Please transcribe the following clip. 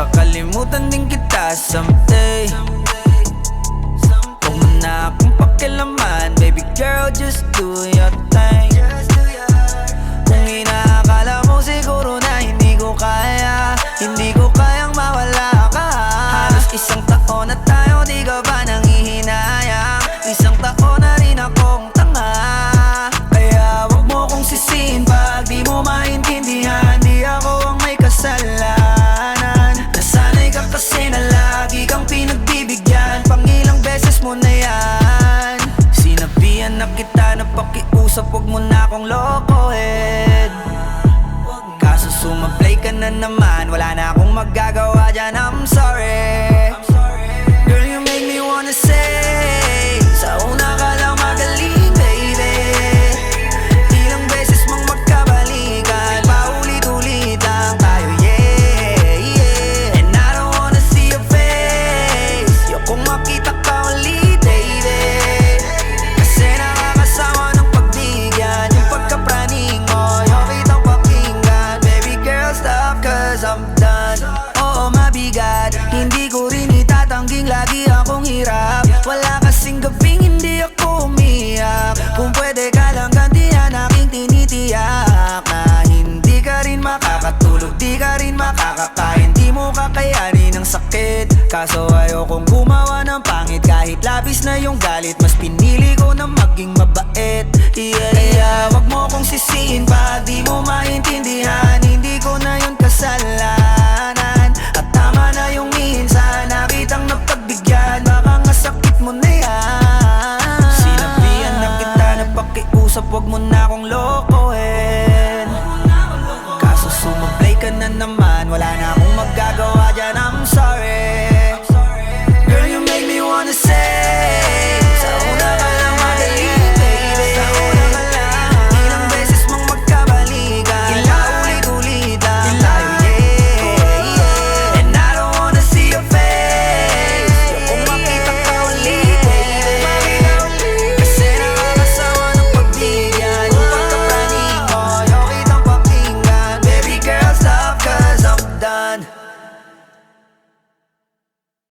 Makalimutan din kita someday. Huwag mo na akong pakialaman Baby girl, just do your thing. Kung inaakala mo siguro na hindi ko kaya Hindi ko kayang mawala ka. Halos isang taon na tayo, di ka ba nangihinayang Isang taon na rin akong tanga pakiusap Huwag mo na akong lokohin. Kaso sumablay ka na naman Wala na akong magagawa dyan I'm sorry Kasing gabing hindi ako umiyak. Kung pwede ka lang gantihan aking tinitiyak. Na hindi ka rin makakatulog, di ka rin makakakain. Di mo kakayanin ang sakit. Kaso ayokong gumawa ng pangit. Kahit labis na yung galit Mas pinili ko na maging mabait. Yeah, Kaya wag mo kong sisihin Pag di mo